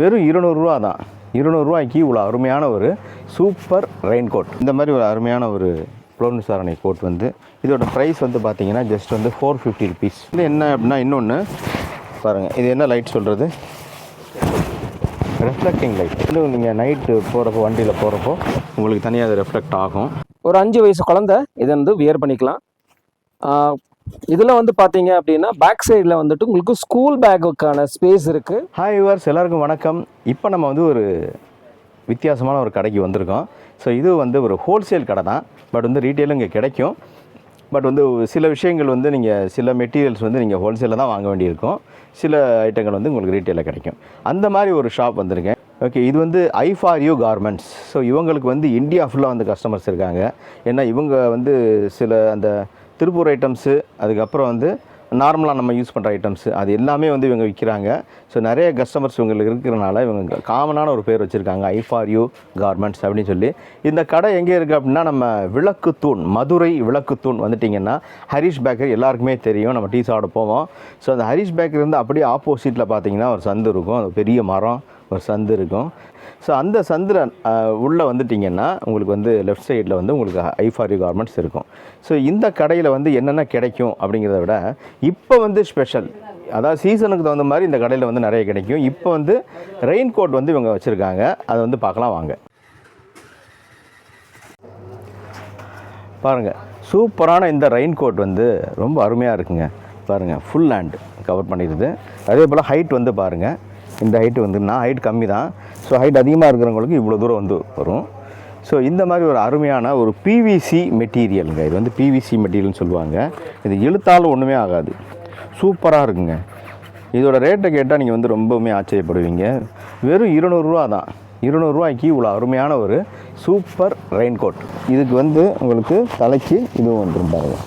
வெறும் இருநூறுவா தான். இருநூறுவாய்க்கு இவ்வளோ அருமையான ஒரு சூப்பர் ரெயின் கோட் இந்த மாதிரி ஒரு அருமையான ஒரு புலன் விசாரணை கோட் வந்து இதோட ப்ரைஸ் வந்து பார்த்தீங்கன்னா ஜஸ்ட் வந்து ஃபோர் ஃபிஃப்டி ருபீஸ் இது என்ன அப்படின்னா இன்னொன்று பாருங்கள் இது என்ன லைட் சொல்கிறது ரெஃப்ளெக்டிங் லைட் இன்னும் நீங்கள் நைட்டு போகிறப்போ வண்டியில் போகிறப்போ உங்களுக்கு தனியாக அது ரெஃப்ளெக்ட் ஆகும். ஒரு அஞ்சு வயசு குழந்தை இதை வந்து வியர் பண்ணிக்கலாம். இதில் வந்து பார்த்தீங்க அப்படின்னா பேக் சைடில் வந்துட்டு உங்களுக்கு ஸ்கூல் பேக்குக்கான ஸ்பேஸ் இருக்குது ஹாய் யுவர்ஸ் எல்லாருக்கும் வணக்கம். இப்போ நம்ம வந்து ஒரு வித்தியாசமான ஒரு கடைக்கு வந்திருக்கோம். ஸோ இது வந்து ஒரு ஹோல்சேல் கடை தான். பட் வந்து ரீட்டெயிலும் இங்கே கிடைக்கும். பட் வந்து சில விஷயங்கள் வந்து நீங்கள் சில மெட்டீரியல்ஸ் வந்து நீங்கள் ஹோல்சேலில் தான் வாங்க வேண்டியிருக்கும். சில ஐட்டங்கள் வந்து உங்களுக்கு ரீட்டெயிலில் கிடைக்கும். அந்த மாதிரி ஒரு ஷாப் வந்திருக்கேன். ஓகே இது வந்து I for you garments so இவங்களுக்கு வந்து இந்தியா ஃபுல்லாக வந்து கஸ்டமர்ஸ் இருக்காங்க. ஏன்னா இவங்க வந்து சில அந்த திருப்பூர் ஐட்டம்ஸு அதுக்கப்புறம் வந்து நார்மலாக நம்ம யூஸ் பண்ணுற ஐட்டம்ஸு அது எல்லாமே வந்து இவங்க விற்கிறாங்க ஸோ நிறைய கஸ்டமர்ஸ் இவங்களுக்கு இருக்கிறனால இவங்க காமனான ஒரு பேர் வச்சுருக்காங்க. ஐ ஃபார் யூ கார்மெண்ட்ஸ் அப்படின்னு சொல்லி. இந்த கடை எங்கே இருக்குது அப்படின்னா நம்ம விளக்குத்தூண் மதுரை விளக்குத்தூண் வந்துட்டிங்கன்னா ஹரிஷ் பேக்கரி எல்லாருக்குமே தெரியும். நம்ம டீ சாப்பிட போவோம். ஸோ அந்த ஹரிஷ் பேக்கரி வந்து அப்படியே ஆப்போசிட்டில் பார்த்தீங்கன்னா ஒரு சந்து இருக்கும். அது பெரிய மரம் ஒரு சந்து இருக்கும். ஸோ அந்த சந்தில் உள்ளே வந்துட்டிங்கன்னா உங்களுக்கு வந்து லெஃப்ட் சைடில் வந்து உங்களுக்கு ஐ ஃபார் யூ கார்மெண்ட்ஸ் இருக்கும். ஸோ இந்த கடையில் வந்து என்னென்ன கிடைக்கும் அப்படிங்கிறத விட இப்போ வந்து ஸ்பெஷல் அதாவது சீசனுக்கு தகுந்த மாதிரி இந்த கடையில் வந்து நிறைய கிடைக்கும். இப்போ வந்து ரெயின் கோட் வந்து இவங்க வச்சுருக்காங்க. அதை வந்து பார்க்கலாம் வாங்க. பாருங்கள் சூப்பரான இந்த ரெயின் கோட் வந்து ரொம்ப அருமையாக இருக்குங்க. பாருங்கள் ஃபுல் ஹேண்ட் கவர் பண்ணிடுது. அதே போல் ஹைட் வந்து பாருங்கள் இந்த ஹைட் வந்து நான் ஹைட் கம்மி தான் ஸோ ஹைட் அதிகமாக இருக்கிறவங்களுக்கு இவ்வளோ தூரம் வந்து வரும். ஸோ இந்த மாதிரி ஒரு அருமையான ஒரு பிவிசி மெட்டீரியலுங்க இது வந்து பிவிசி மெட்டீரியல்னு சொல்லுவாங்க. இது இழுத்தாலும் ஒன்றுமே ஆகாது. சூப்பராக இருக்குங்க. இதோட ரேட்டை கேட்டால் நீங்கள் வந்து ரொம்பவுமே ஆச்சரியப்படுவீங்க. வெறும் இருநூறுரூவா தான். இருநூறுவாய்க்கு இவ்வளோ அருமையான ஒரு சூப்பர் ரெயின் கோட் இதுக்கு வந்து உங்களுக்கு தலைக்கு இதுவும் வந்துடும் பாருங்கள்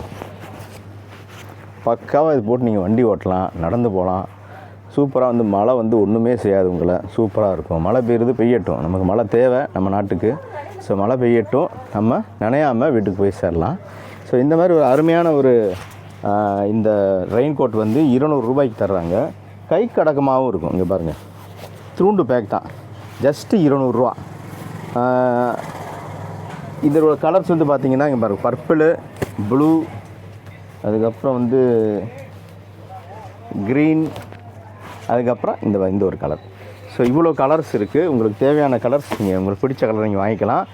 பக்காவாக இது போட்டு நீங்கள் வண்டி ஓட்டலாம் நடந்து போகலாம். சூப்பராக வந்து மழை வந்து ஒன்றுமே செய்யாது உங்களை. சூப்பராக இருக்கும். மழை பெய்யுறது பெய்யட்டும். நமக்கு மழை தேவை நம்ம நாட்டுக்கு. ஸோ மழை பெய்யட்டும். நம்ம நனையாமல் வீட்டுக்கு போய் சேரலாம். ஸோ இந்த மாதிரி ஒரு அருமையான ஒரு இந்த ரெயின் கோட் வந்து இருநூறு ரூபாய்க்கு தர்றாங்க. கை கடக்கமாகவும் இருக்கும். இங்கே பாருங்கள் த்ரூண்டு பேக் தான். ஜஸ்ட்டு இருநூறுவா இதோட கலர்ஸ் வந்து பார்த்தீங்கன்னா இங்கே பாருங்கள் பர்பிளு ப்ளூ அதுக்கப்புறம் வந்து க்ரீன் அதுக்கப்புறம் இந்த இந்த ஒரு கலர் ஸோ இவ்வளோ கலர்ஸ் இருக்குது உங்களுக்கு தேவையான கலர்ஸ் நீங்கள் உங்களுக்கு பிடிச்ச கலர் நீங்கள் வாங்கிக்கலாம்.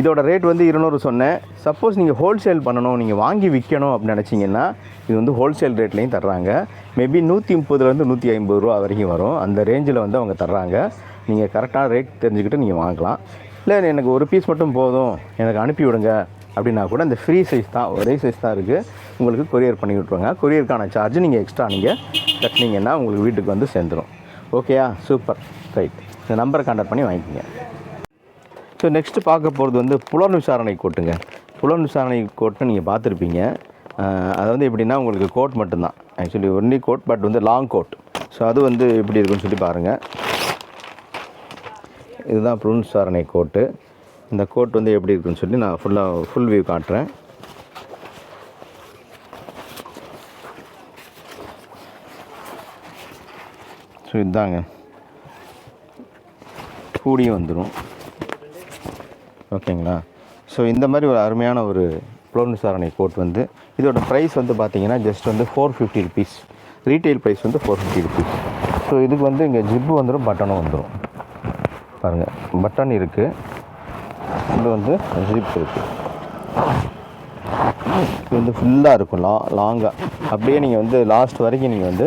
இதோட ரேட் வந்து இருநூறு சொன்னேன். சப்போஸ் நீங்கள் ஹோல்சேல் பண்ணணும் நீங்கள் வாங்கி விற்கணும் அப்படின்னு நினச்சிங்கன்னா இது வந்து ஹோல்சேல் ரேட்லேயும் தர்றாங்க. மேபி நூற்றி முப்பதுலேருந்து நூற்றி ஐம்பது ரூபா வரைக்கும் வரும். அந்த ரேஞ்சில் வந்து அவங்க தர்றாங்க. நீங்கள் கரெக்டான ரேட் தெரிஞ்சுக்கிட்டு நீங்கள் வாங்கலாம். இல்லை எனக்கு ஒரு பீஸ் மட்டும் போதும். எனக்கு அனுப்பி விடுங்க. அப்படின்னா கூட இந்த ஃப்ரீ சைஸ் தான் ஒரே சைஸ் தான் இருக்குது உங்களுக்கு கொரியர் பண்ணி விட்ருவாங்க கொரியருக்கான சார்ஜ் நீங்கள் எக்ஸ்ட்ரா நீங்கள் கட்டினீங்கன்னா உங்களுக்கு வீட்டுக்கு வந்து சேர்ந்துடும் ஓகேயா சூப்பர் ரைட் இந்த நம்பரை கான்டாக்ட் பண்ணி வாங்கிக்கோங்க. ஸோ நெக்ஸ்ட்டு பார்க்க போகிறது வந்து புலன் விசாரணை கோட்டுங்க. புலன் விசாரணை கோட்டை நீங்கள் பார்த்துருப்பீங்க. அது வந்து எப்படின்னா உங்களுக்கு கோட் மட்டும்தான். ஆக்சுவலி ஒன்லி கோட் பட் வந்து லாங் கோட் ஸோ அது வந்து எப்படி இருக்குன்னு சொல்லி பாருங்கள் இதுதான் புலன் விசாரணை கோட்டு. இந்த கோட் வந்து எப்படி இருக்குன்னு சொல்லி நான் ஃபுல்லாக ஃபுல் வியூ காட்டுறேன். ஸோ இதுதாங்க கூடியும் வந்துடும் ஓகேங்களா? ஸோ இந்த மாதிரி ஒரு அருமையான ஒரு புலன் விசாரணை கோட் வந்து இதோட ப்ரைஸ் வந்து பார்த்தீங்கன்னா ஜஸ்ட் வந்து four fifty rupees retail price வந்து ஃபோர் ஃபிஃப்டி ருபீஸ் ஸோ இதுக்கு வந்து இங்கே ஜிப்பு வந்துடும் பட்டனும் வந்துடும் பாருங்கள் பட்டன் இருக்குது இங்கே வந்து ஜிப் இருக்குது இது வந்து ஃபுல்லாக இருக்கும் லா லாங்காக அப்படியே நீங்கள் வந்து லாஸ்ட் வரைக்கும் நீங்கள் வந்து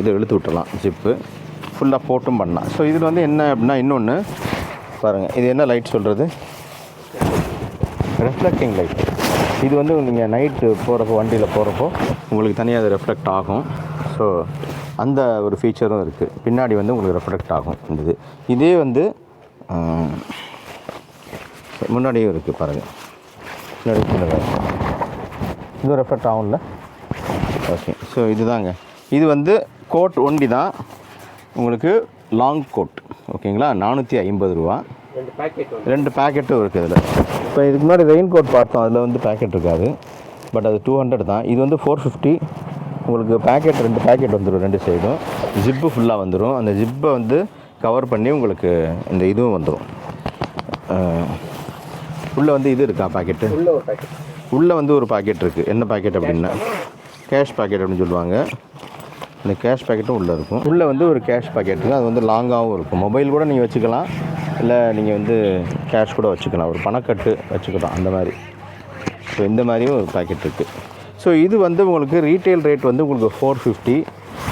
இதை இழுத்து விட்டுறலாம் ஜிப்பு ஃபுல்லாக போட்டும் பண்ணலாம். ஸோ இதில் வந்து என்ன அப்படின்னா இன்னொன்று பாருங்கள் இது என்ன லைட் சொல்கிறது ரெஃப்ளெக்டிங் லைட் இது வந்து நீங்கள் நைட்டு போகிறப்போ வண்டியில் போகிறப்போ உங்களுக்கு தனியாக அது ரெஃப்ளெக்ட் ஆகும். ஸோ அந்த ஒரு ஃபீச்சரும் இருக்குது பின்னாடி வந்து உங்களுக்கு ரெஃப்ளெக்ட் ஆகும் இந்த இது. இதே வந்து முன்னாடியும் இருக்குது பாருங்கள் முன்னாடி சின்னதாக இது ரெஃப்ளெக்ட் ஆகும்ல ஓகே ஸோ இதுதாங்க. இது வந்து கோட் ஒண்டி தான். உங்களுக்கு லாங் கோட் ஓகேங்களா நானூற்றி ஐம்பது ரூபா. ரெண்டு பேக்கெட் ரெண்டு பேக்கெட்டும் இருக்குது இதில். இப்போ இதுக்கு முன்னாடி ரெயின் கோட் பார்த்தோம். அதில் வந்து பேக்கெட் இருக்காது. பட் அது டூ ஹண்ட்ரட் தான். இது வந்து ஃபோர் ஃபிஃப்டி உங்களுக்கு பேக்கெட் ரெண்டு பேக்கெட் வந்துடும் ரெண்டு சைடும் ஜிப்பு ஃபுல்லாக வந்துடும் அந்த ஜிப்பை வந்து கவர் பண்ணி உங்களுக்கு இந்த இதுவும் வந்துடும் உள்ளே வந்து இது இருக்கா பாக்கெட்டு உள்ள ஒரு பேக்கெட் உள்ளே வந்து ஒரு பாக்கெட் இருக்குது என்ன பாக்கெட் அப்படின்னா? கேஷ் பாக்கெட் அப்படின்னு சொல்லுவாங்க. இந்த கேஷ் பாக்கெட்டும் உள்ளே இருக்கும். உள்ளே வந்து ஒரு கேஷ் பாக்கெட் இருக்குது அது வந்து லாங்காகவும் இருக்கும். மொபைல் கூட நீங்கள் வச்சுக்கலாம். இல்லை நீங்கள் வந்து கேஷ் கூட வச்சுக்கலாம். ஒரு பணக்கட்டு வச்சுக்கலாம். அந்த மாதிரி. ஸோ இந்த மாதிரியும் ஒரு பாக்கெட் இருக்குது ஸோ இது வந்து உங்களுக்கு ரீட்டைல் ரேட் வந்து உங்களுக்கு ஃபோர் ஃபிஃப்டி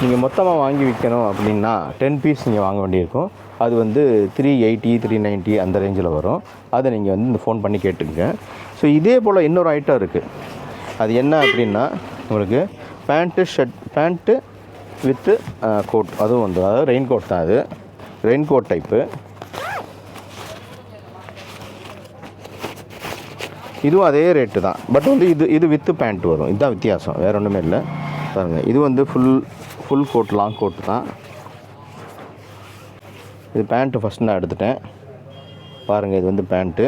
நீங்கள் மொத்தமாக வாங்கி விற்கணும் அப்படின்னா டென் பீஸ் நீங்கள் வாங்க வேண்டியிருக்கும். அது வந்து த்ரீ எயிட்டி த்ரீ நைன்ட்டி அந்த ரேஞ்சில் வரும். அதை நீங்கள் வந்து இந்த ஃபோன் பண்ணி கேட்டுங்க ஸோ இதே போல் இன்னொரு ஐட்டம் இருக்குது அது என்ன அப்படின்னா உங்களுக்கு pant shirt pant with coat அதுவும் வந்து அதாவது ரெயின் கோட் தான் அது. ரெயின் கோட் டைப்பு இதுவும் அதே ரேட்டு தான். பட் வந்து இது இது வித்து பேண்ட் வரும். இதுதான் வித்தியாசம். வேறு ஒன்றுமே இல்லை. பாருங்கள் இது வந்து full full coat long coat தான். இது பேண்ட்டு ஃபஸ்ட் நான் எடுத்துட்டேன். பாருங்கள் இது வந்து பேண்ட்டு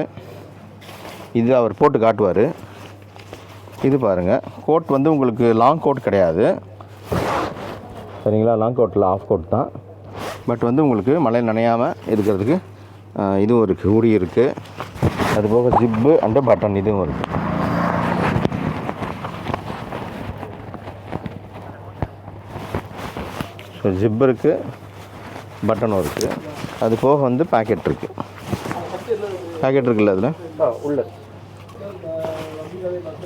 இது அவர் போட்டு காட்டுவார். இது பாருங்கள் கோட் வந்து உங்களுக்கு லாங் கோட் கிடையாது. சரிங்களா? லாங் கோட்டில் ஆஃப் கோட் தான். பட் வந்து உங்களுக்கு மழை நனையாமல் இருக்கிறதுக்கு இதுவும் இருக்குது உரி இருக்குது அது போக ஜிப்பு அண்டு பட்டன் இதுவும் இருக்குது ஸோ ஜிப் இருக்குது பட்டனும் இருக்குது அது போக வந்து பேக்கெட் இருக்குது பேக்கெட் இருக்குல்ல அதில்? உள்ள.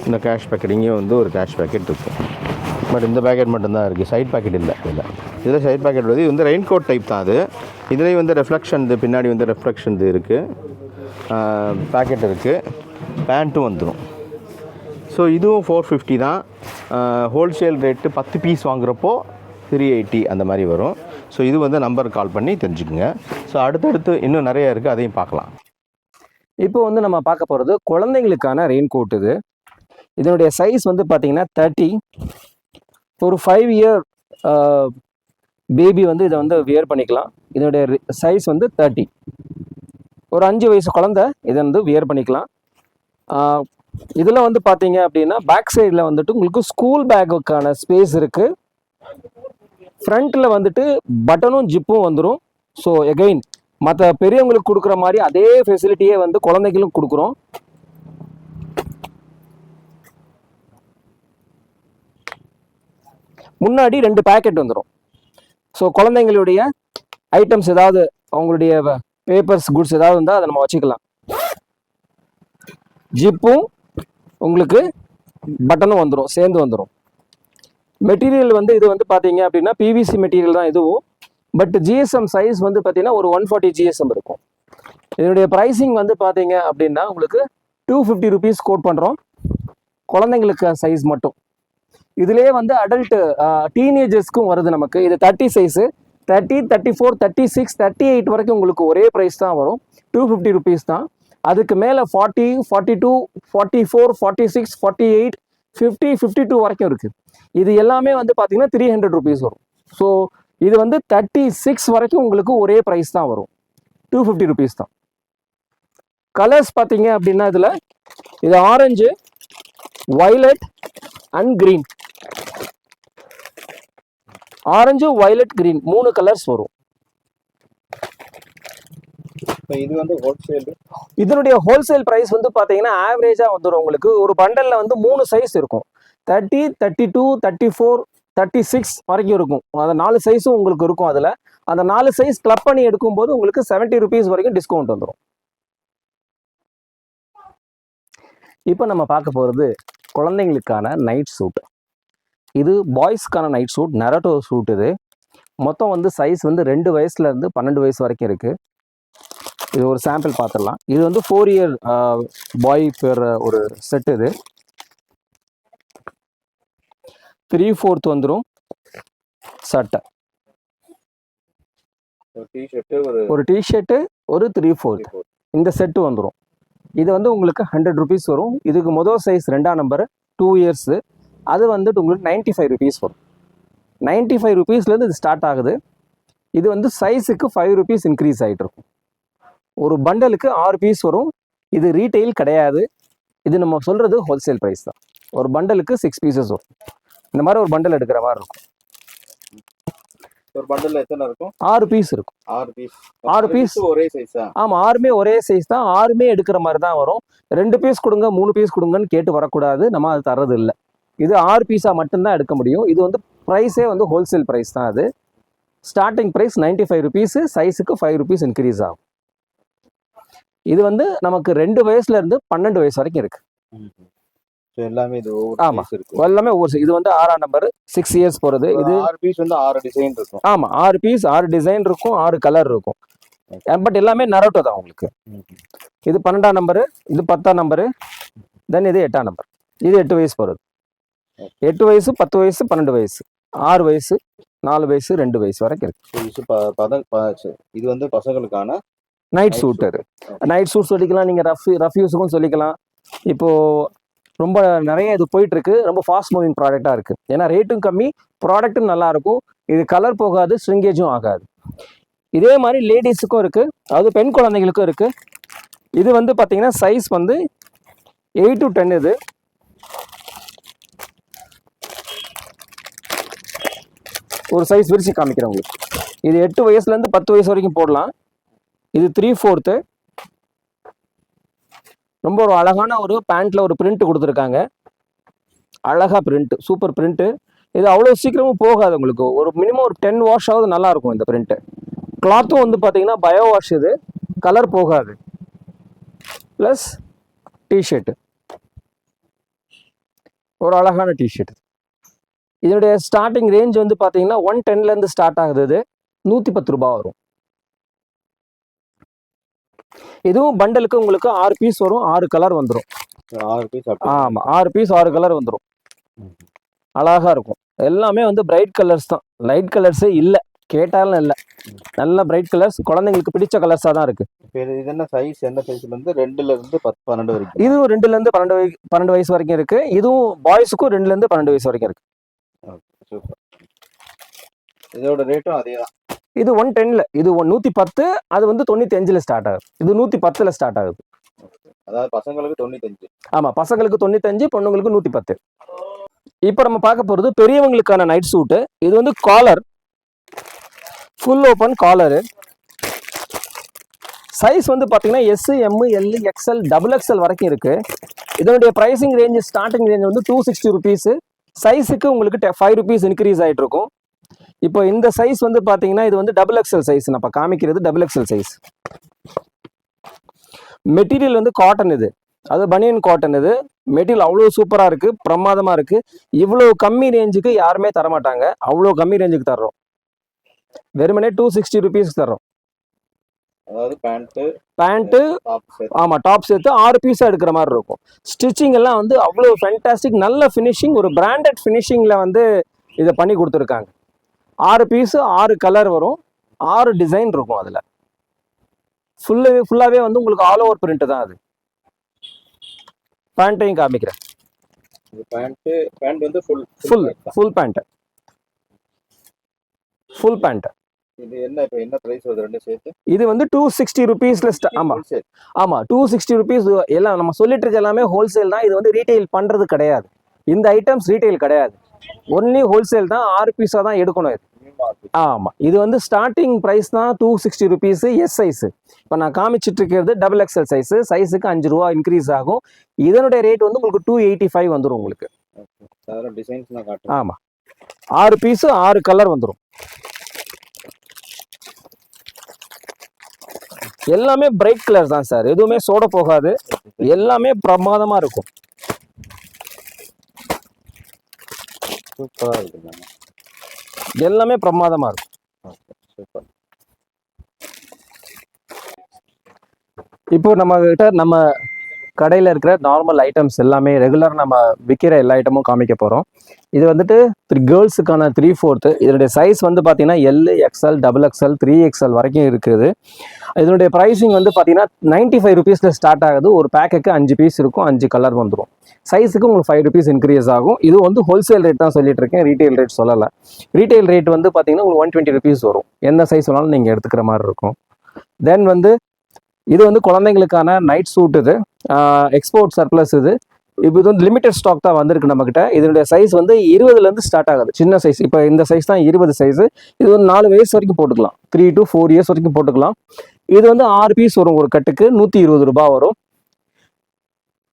இந்த கேஷ் பேக்கெட் இங்கேயும் வந்து ஒரு கேஷ் பேக்கெட் இருக்குது பட் இந்த பேக்கெட் மட்டும்தான் இருக்குது சைட் பேக்கெட் இல்லை இதில். இதில் சைட் பேக்கெட் வந்து இது வந்து ரெயின் கோட் டைப் தான் அது. இதுலேயும் வந்து ரெஃப்ளெக்ஷன் இது பின்னாடி வந்து ரெஃப்ளெக்ஷன் இது இருக்குது பேக்கெட் இருக்குது பேண்ட்டும் வந்துடும் ஸோ இதுவும் ஃபோர் ஃபிஃப்டி தான். ஹோல்சேல் ரேட்டு பத்து பீஸ் வாங்குறப்போ த்ரீ எயிட்டி அந்த மாதிரி வரும். ஸோ இது வந்து நம்பர் கால் பண்ணி தெரிஞ்சுக்குங்க. ஸோ அடுத்தடுத்து இன்னும் நிறைய இருக்குது அதையும் பார்க்கலாம். இப்போ வந்து நம்ம பார்க்க போகிறது குழந்தைங்களுக்கான ரெயின் கோட் இது. இதனுடைய சைஸ் வந்து பார்த்தீங்கன்னா தேர்ட்டி ஒரு ஃபைவ் இயர் பேபி வந்து இதை வந்து வியர் பண்ணிக்கலாம். இதனுடைய சைஸ் வந்து தேர்ட்டி ஒரு அஞ்சு வயசு குழந்தை இதை வந்து வியர் பண்ணிக்கலாம். இதில் வந்து பார்த்தீங்க அப்படின்னா பேக் சைடில் வந்துட்டு உங்களுக்கு ஸ்கூல் பேக்குக்கான ஸ்பேஸ் இருக்குது ஃப்ரண்ட்டில் வந்துட்டு பட்டனும் ஜிப்பும் வந்துடும் ஸோ எகைன் மற்ற பெரியவங்களுக்கு கொடுக்குற மாதிரி அதே ஃபெசிலிட்டியே வந்து குழந்தைகளும் கொடுக்குறோம். முன்னாடி ரெண்டு பேக்கெட் வந்துடும் ஸோ குழந்தைங்களுடைய ஐட்டம்ஸ் ஏதாவது அவங்களுடைய பேப்பர்ஸ் குட்ஸ் ஏதாவது இருந்தால் அதை நம்ம வச்சுக்கலாம். ஜிப்பும் உங்களுக்கு பட்டனும் வந்துடும் சேர்ந்து வந்துடும் மெட்டீரியல் வந்து இது வந்து பார்த்தீங்க அப்படின்னா பிவிசி மெட்டீரியல் தான் இதுவும். பட் ஜிஎஸ்எம் சைஸ் வந்து பார்த்தீங்கன்னா ஒரு ஒன் ஃபார்ட்டி ஜிஎஸ்எம் இருக்கும். இதனுடைய ப்ரைஸிங் வந்து பார்த்தீங்க அப்படின்னா உங்களுக்கு டூ ஃபிஃப்டி ருபீஸ் கோட் பண்ணுறோம் குழந்தைங்களுக்கு சைஸ் மட்டும். இதுலேயே வந்து அடல்ட்டு டீனேஜர்ஸ்க்கும் வருது நமக்கு. இது thirty size thirty thirty four thirty six thirty eight வரைக்கும் உங்களுக்கு ஒரே ப்ரைஸ் தான் வரும். டூ ஃபிஃப்டி ருபீஸ் தான். அதுக்கு மேலே forty forty two forty four forty six forty eight fifty fifty two வரைக்கும் இருக்குது இது எல்லாமே வந்து பார்த்தீங்கன்னா த்ரீ ஹண்ட்ரட் ருபீஸ் வரும். ஸோ இது வந்து தேர்ட்டி சிக்ஸ் வரைக்கும் உங்களுக்கு ஒரே ப்ரைஸ் தான் வரும். டூ ஃபிஃப்டி ருபீஸ் தான். கலர்ஸ் பார்த்தீங்க அப்படின்னா இதில் இது orange violet and green orange violet green மூணு கலர்ஸ் வரும். இது வந்து ஹோல்சேல் இதனுடைய ஹோல்சேல் பிரைஸ் வந்து பார்த்தீங்கன்னா ஆவரேஜாக வந்துடும் உங்களுக்கு ஒரு பண்டலில் வந்து மூணு சைஸ் இருக்கும். Thirty thirty two thirty four thirty six வரைக்கும் இருக்கும். அந்த நாலு சைஸும் உங்களுக்கு இருக்கும் அதில். அந்த நாலு சைஸ் கிளப் பண்ணி எடுக்கும்போது உங்களுக்கு செவன்ட்டி ருபீஸ் வரைக்கும் டிஸ்கவுண்ட் வந்துடும் இப்போ நம்ம பார்க்க போகிறது குழந்தைங்களுக்கான நைட் சூட் இது பாய்ஸ்க்கான நைட் சூட் நெரட்டோ சூட் இது. மொத்தம் வந்து சைஸ் வந்து ரெண்டு வயசுலேருந்து பன்னெண்டு வயசு வரைக்கும் இருக்குது இது ஒரு சாம்பிள் பார்த்துடலாம். இது வந்து ஃபோர் இயர் பாய் பேர் ஒரு செட் இது. த்ரீ ஃபோர்த் வந்துடும் சட்டை. ஒரு டிஷர்ட்டு ஒரு த்ரீ ஃபோர்த் இந்த செட்டு வந்துடும் இது வந்து உங்களுக்கு ஹண்ட்ரட் ருபீஸ் வரும். இதுக்கு முதல் சைஸ் ரெண்டாம் நம்பர் டூ இயர்ஸு அது வந்துட்டு உங்களுக்கு நைன்ட்டி ஃபைவ் ருபீஸ் வரும் நைன்ட்டி ஃபைவ் ருபீஸ்லேருந்து இது ஸ்டார்ட் ஆகுது. இது வந்து சைஸுக்கு ஃபைவ் ருபீஸ் இன்க்ரீஸ் ஆகிட்டு இருக்கும் ஒரு பண்டலுக்கு ஆறு பீஸ் வரும். இது ரீட்டைல் கிடையாது. இது நம்ம சொல்கிறது ஹோல்சேல் ப்ரைஸ் தான். ஒரு பண்டலுக்கு சிக்ஸ் பீசஸ் வரும். இந்த மாதிரி ஒரு பண்டல் எடுக்கிற மாதிரி இருக்கும். ஒரு பண்டல்ல எத்தனை இருக்கும்? ஆறு பீஸ் இருக்கும். ஆறு பீஸ் ஆறு piece. ஒரே சைஸா ஆமாம் ஆறுமே ஒரே சைஸ் தான். ஆறுமே எடுக்கிற மாதிரி தான் வரும். ரெண்டு பீஸ் கொடுங்க மூணு பீஸ் கொடுங்கன்னு கேட்டு வரக்கூடாது. நம்ம அது தரது இல்லை. இது ஆறு பீஸாக மட்டும்தான் எடுக்க முடியும். இது வந்து ப்ரைஸே வந்து ஹோல்சேல் ப்ரைஸ் தான் அது. Starting price ninety five rupees சைஸுக்கு ஃபைவ் ருபீஸ் இன்க்ரீஸ் ஆகும். இது வந்து நமக்கு ரெண்டு வயசுல இருந்து பன்னெண்டு வயசு வரைக்கும் இருக்கு. ஸோ எல்லாமே இது ஆமா. எல்லாமே ஒவ்வொரு இது வந்து ஆறாம் நம்பர் சிக்ஸ் இயர்ஸ் போகிறது இது ஆறு பீஸ் வந்து ஆறு டிசைன் இருக்கும். ஆமாம் ஆறு பீஸ் ஆறு டிசைன் இருக்கும் ஆறு கலர் இருக்கும். பட் எல்லாமே நரோட்டோ தான் உங்களுக்கு. இது பன்னெண்டாம் நம்பரு இது பத்தாம் நம்பரு தென் இது எட்டாம் நம்பர் இது எட்டு வயசு போகிறது எட்டு வயசு பத்து வயசு பன்னெண்டு வயசு. ஆறு வயசு நாலு வயசு ரெண்டு வயசு வரைக்கும் இருக்கு. இது வந்து பசங்களுக்கான நைட் சூட்டர் நைட் சூட் சொல்லிக்கலாம் நீங்கள் ரஃப் ரஃப் யூஸுக்கும் சொல்லிக்கலாம். இப்போ ரொம்ப நிறைய இது போயிட்டுருக்கு. ரொம்ப ஃபாஸ்ட் மூவிங் ப்ராடக்டாக இருக்குது ஏன்னா ரேட்டும் கம்மி ப்ராடக்ட்டும் நல்லாயிருக்கும் இது கலர் போகாது ஸ்ட்ரிங்கேஜும் ஆகாது. இதே மாதிரி லேடிஸுக்கும் இருக்குது அது பெண் குழந்தைங்களுக்கும் இருக்குது இது வந்து பார்த்திங்கன்னா சைஸ் வந்து எயிட் டு டென் இது. ஒரு சைஸ் விரிச்சு காமிக்கிறேன் உங்களுக்கு. இது எட்டு வயசுலேருந்து பத்து வயசு வரைக்கும் போடலாம். இது த்ரீ ஃபோர்த்து ரொம்ப ஒரு அழகான ஒரு பேண்ட்ல ஒரு பிரிண்ட் கொடுத்துருக்காங்க. அழகா பிரிண்ட் சூப்பர் பிரிண்ட்டு இது அவ்வளோ சீக்கிரமும் போகாது உங்களுக்கு. ஒரு மினிமம் ஒரு டென் வாஷ் ஆகுது நல்லாயிருக்கும் இந்த பிரிண்ட்டு கிளாத்தும் வந்து பார்த்தீங்கன்னா பயோ வாஷ் இது. கலர் போகாது. ப்ளஸ் டிஷர்ட்டு ஒரு அழகான டிஷர்ட் இதனுடைய ஸ்டார்டிங் ரேஞ்ச் வந்து பார்த்தீங்கன்னா ஒன் டென்லேருந்து ஸ்டார்ட் ஆகுது இது. நூற்றி பத்து ரூபா வரும். இதுவும் பண்டலுக்கு உங்களுக்கு ஆறு பீஸ் வரும் ஆறு கலர் வந்துடும் ஆறு பீஸ் ஆமா ஆறு பீஸ் ஆறு கலர் வந்துடும் அழகா இருக்கும். எல்லாமே வந்து பிரைட் கலர்ஸ் தான். லைட் கலர்ஸே இல்லை. கேட்டாலும் இல்லை. நல்ல பிரைட் கலர்ஸ் குழந்தைங்களுக்கு பிடிச்ச கலர்ஸாக தான் இருக்கு. இது என்ன சைஸ் எந்த சைஸ்ல இருந்து ரெண்டுல இருந்து பத்து பன்னெண்டு வரைக்கும்? இதுவும் ரெண்டுல இருந்து பன்னெண்டு வய பன்னெண்டு வயசு வரைக்கும் இருக்கு. இதுவும் பாய்ஸுக்கும் ரெண்டுல இருந்து பன்னெண்டு வயசு வரைக்கும் இருக்கு. சூப்பர் இதோட ரேட்டும் அதே தான். இது ஒன் டென்ல இது ஒன் நூத்தி பத்து அது வந்து தொண்ணூத்தி அஞ்சுல ஸ்டார்ட் ஆகுது. இது நூத்தி பத்துல ஸ்டார்ட் ஆகுது. அதாவது பசங்களுக்கு தொண்ணூத்தஞ்சு ஆமா பசங்களுக்கு தொண்ணூத்தஞ்சு பொண்ணுங்களுக்கு நூத்தி பத்து. இப்போ நம்ம பார்க்க போறது பெரியவங்களுக்கான நைட் சூட்டு இது வந்து collar full open collar size வந்து பார்த்தீங்கன்னா S M L XL double XL வரைக்கும் இருக்கு. இதனுடைய ப்ரைசிங் ரேஞ்ச் ஸ்டார்டிங் ரேஞ்ச் வந்து டூ சிக்ஸ்டி ருபீஸ் சைஸுக்கு உங்களுக்கு ஃபைவ் ருபீஸ் இன்க்ரீஸ் ஆகிட்டு இருக்கும் இப்போ இந்த சைஸ் வந்து பார்த்தீங்கன்னா இது வந்து டபுள் எக்ஸ்எல் சைஸ் நம்ம காமிக்கிறது டபுள் எக்ஸ்எல் சைஸ் மெட்டீரியல் வந்து காட்டன் இது. அது பனியன் காட்டன் இது. மெட்டீரியல் அவ்வளோ சூப்பராக இருக்கு பிரமாதமாக இருக்கு. இவ்வளோ கம்மி ரேஞ்சுக்கு யாருமே தர மாட்டாங்க அவ்வளோ கம்மி ரேஞ்சுக்கு தர்றோம். வெறுமனே டூ சிக்ஸ்டி ருபீஸ் தர்றோம். பேண்ட்டு ஆமாம் டாப் சேர்த்து ஆறு பீஸாக எடுக்கிற மாதிரி இருக்கும். ஸ்டிச்சிங் எல்லாம் வந்து அவ்வளோ ஃபென்டாஸ்டிக் நல்ல ஃபினிஷிங் ஒரு பிராண்டட் ஃபினிஷிங்கில் வந்து இதை பண்ணி கொடுத்துருக்காங்க. ஆறு பீஸு ஆறு கலர் வரும். ஆறு டிசைன் இருக்கும் அதில். ஃபுல்லாகவே ஃபுல்லாகவே வந்து உங்களுக்கு ஆல் ஓவர் பிரிண்ட் தான் அது. பேண்ட்டையும் காமிக்கிறேன். பேண்ட் பேண்ட் வந்து full full full pant full pant இது என்ன இப்போ என்ன பிரைஸ் வருது ரெண்டு சேர்த்து? இது வந்து டூ சிக்ஸ்டி ருபீஸ்ல ஆமாம் Wholesale. ஆமா. டூ சிக்ஸ்டி ருபீஸ் எல்லாம் நம்ம சொல்லிட்டு இருக்க எல்லாமே ஹோல்சேல் தான். இது வந்து ரீட்டைல் பண்றது கிடையாது. இந்த ஐட்டம்ஸ் ரீட்டைல் கிடையாது. ஒன்லி ஹோல்சேல் தான் ஆறு பீஸாக தான் எடுக்கணும் இது. New market. ஆமா. இது வந்து ஸ்டார்டிங் ப்ரைஸ் தான் two sixty rupees S size இப்போ நான் காமிச்சிட்டு இருக்கிறது டபுள் எக்ஸ்எல் சைஸ் சைஸுக்கு அஞ்சு ரூபா இன்க்ரீஸ் ஆகும். இதனுடைய ரேட் வந்து உங்களுக்கு டூ எயிட்டி ஃபைவ் வந்துடும் உங்களுக்கு. அதெல்லாம் டிசைன்ஸ் நான் காட்டுறேன் ஆமா. ஆறு பீஸு ஆறு கலர் வந்துடும் எல்லாமே பிரைட் கலர் தான் சார். எதுவுமே சோட போகாது. எல்லாமே பிரமாதமா இருக்கும். சூப்பரா இருக்கு மேம். எல்லாமே பிரமாதமா இருக்கும் சூப்பர். இப்போ நம்ம கிட்ட நம்ம கடையில் இருக்கிற நார்மல் ஐட்டம்ஸ் எல்லாமே ரெகுலர் நம்ம விற்கிற எல்லா ஐட்டமும் காமிக்க போகிறோம் இது வந்துட்டு த்ரீ கேர்ள்ஸுக்கான த்ரீ ஃபோர்த்து இதனுடைய சைஸ் வந்து பார்த்தீங்கன்னா L XL double XL three XL வரைக்கும் இருக்குது. இதனுடைய ப்ரைஸிங் வந்து பார்த்தீங்கன்னா நைன்ட்டி ஃபைவ் ருபீஸில் ஸ்டார்ட் ஆகுது. ஒரு பேக்குக்கு அஞ்சு பீஸ் இருக்கும். அஞ்சு கலர் வந்துடும் சைஸுக்கு உங்களுக்கு ஃபைவ் ருபீஸ் இன்க்ரீஸ் ஆகும். இது வந்து ஹோல்சேல் ரேட் தான் சொல்லிட்டு இருக்கேன். ரீட்டைல் ரேட் சொல்லலை. ரீட்டைல் ரேட் வந்து பார்த்தீங்கன்னா உங்களுக்கு ஒன் டுவெண்ட்டி ருபீஸ் வரும். எந்த சைஸ் வேணாலும் நீங்கள் எடுத்துக்கிற மாதிரி இருக்கும். தென் வந்து இது வந்து குழந்தைங்களுக்கான நைட் சூட் இது. எக்ஸ்போர்ட் சர்ப்ளஸ் இது. இப்போ இது வந்து லிமிடெட் ஸ்டாக் தான் வந்திருக்கு நம்மக்கிட்ட இதனுடைய சைஸ் வந்து இருபதுலேருந்து ஸ்டார்ட் ஆகுது. சின்ன சைஸ் இப்போ இந்த சைஸ் தான் இருபது சைஸு இது வந்து நாலு வயசு வரைக்கும் போட்டுக்கலாம். த்ரீ டு ஃபோர் இயர்ஸ் வரைக்கும் போட்டுக்கலாம். இது வந்து ஆறு பீஸ் வரும் ஒரு கட்டுக்கு. நூற்றி இருபது ரூபா வரும்.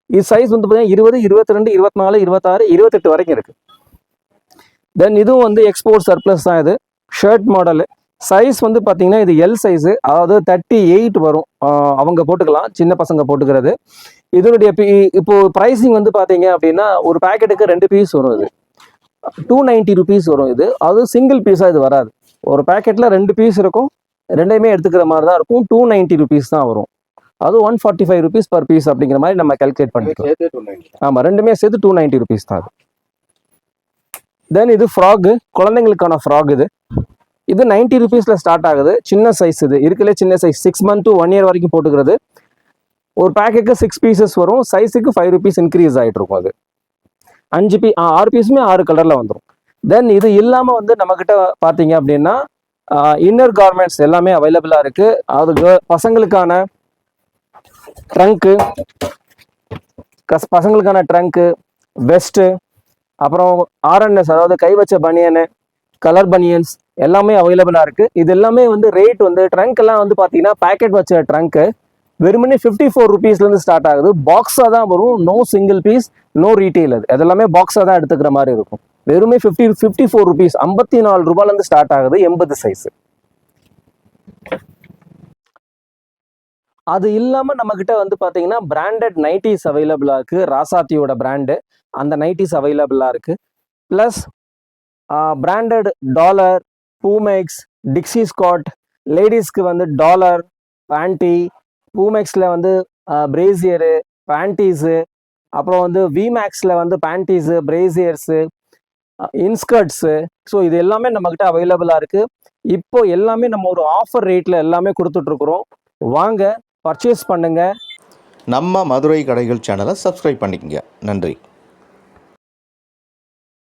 இது சைஸ் வந்து பார்த்தீங்கன்னா இருபது இருபத்தி ரெண்டு இருபத்தி நாலு இருபத்தாறு இருபத்தெட்டு வரைக்கும் இருக்குது தென் இதுவும் வந்து எக்ஸ்போர்ட் சர்ப்ளஸ் தான் இது. ஷர்ட் மாடலு சைஸ் வந்து பார்த்தீங்கன்னா இது எல் சைஸு அதாவது தேர்ட்டி எயிட் வரும் அவங்க போட்டுக்கலாம். சின்ன பசங்க போட்டுக்கிறது. இதனுடைய பி இப்போ ப்ரைஸிங் வந்து பார்த்தீங்க அப்படின்னா ஒரு பேக்கெட்டுக்கு ரெண்டு பீஸ் வரும் இது. டூ நைன்ட்டி ருபீஸ் வரும் இது. அது சிங்கிள் பீஸாக இது வராது. ஒரு பேக்கெட்டில் ரெண்டு பீஸ் இருக்கும். ரெண்டையுமே எடுத்துக்கிற மாதிரி தான் இருக்கும். டூ நைன்ட்டி ருபீஸ் தான் வரும். அது one forty five rupees per piece அப்படிங்கிற மாதிரி நம்ம கால்குலேட் பண்ணிக்கலாம். ஆமாம் ரெண்டுமே சேர்த்து டூ நைன்ட்டி ருபீஸ் தான் அது. தென் இது ஃப்ராகு குழந்தைங்களுக்கான ஃப்ராக் இது. இது நைன்ட்டி ருபீஸில் ஸ்டார்ட் ஆகுது. சின்ன சைஸ் இது. இருக்குல்ல சின்ன size six month to one year வரைக்கும் போட்டுக்கிறது. ஒரு பேக்கெட்டுக்கு சிக்ஸ் பீசஸ் வரும். சைஸுக்கு ஃபைவ் ருபீஸ் இன்க்ரீஸ் ஆகிட்டு இருக்கும் அது. அஞ்சு பீ ஆறு பீஸுமே ஆறு கலரில் வந்துடும் தென் இது இல்லாமல் வந்து நம்மக்கிட்ட பார்த்தீங்க அப்படின்னா இன்னர் கார்மெண்ட்ஸ் எல்லாமே அவைலபிளாக இருக்குது அது பசங்களுக்கான ட்ரங்க்கு கஸ் பசங்களுக்கான ட்ரங்க்கு வெஸ்ட்டு அப்புறம் ஆர்என்எஸ் அதாவது கை வச்ச பனியனு கலர் பனியன்ஸ் எல்லாமே அவைலபிளாக இருக்குது இது எல்லாமே வந்து ரேட் வந்து ட்ரங்க் எல்லாம் வந்து பார்த்தீங்கன்னா பேக்கெட் வச்ச ட்ரங்க்கு வெறுமனே ஃபிஃப்டி ஃபோர் ருபீஸ்லேருந்து ஸ்டார்ட் ஆகுது. பாக்ஸாக தான் வரும். No single piece no retail அது. அதெல்லாமே பாக்ஸாக தான் எடுத்துக்கிற மாதிரி இருக்கும். வெறுமே ஃபிஃப்டி ஃபிஃப்டி ஃபோர் ருபீஸ் ஐம்பத்தி நாலு ரூபாயிலேருந்து ஸ்டார்ட் ஆகுது எண்பது சைஸ் அது இல்லாமல் நம்மக்கிட்ட வந்து பார்த்தீங்கன்னா பிராண்டட் நைட்டிஸ் அவைலபிளாக இருக்குது ராசாத்தியோட பிராண்டு அந்த நைட்டிஸ் அவைலபிளாக இருக்குது plus branded Dollar Poomex Dixcy Scott லேடிஸ்க்கு வந்து டாலர் பேண்டி பூமேக்ஸில் வந்து பிரேசியரு பேண்டீஸு அப்புறம் வந்து விமேக்ஸில் வந்து பேண்டீஸு பிரேசியர்ஸு இன்ஸ்கர்ட்ஸு. ஸோ இது எல்லாமே நம்மக்கிட்ட அவைலபிளாக இருக்குது இப்போ எல்லாமே நம்ம ஒரு ஆஃபர் ரேட்டில் எல்லாமே கொடுத்துட்ருக்குறோம். வாங்க பர்ச்சேஸ் பண்ணுங்கள் நம்ம மதுரை கடைகள் சேனலை சப்ஸ்கிரைப் பண்ணிக்கங்க. நன்றி.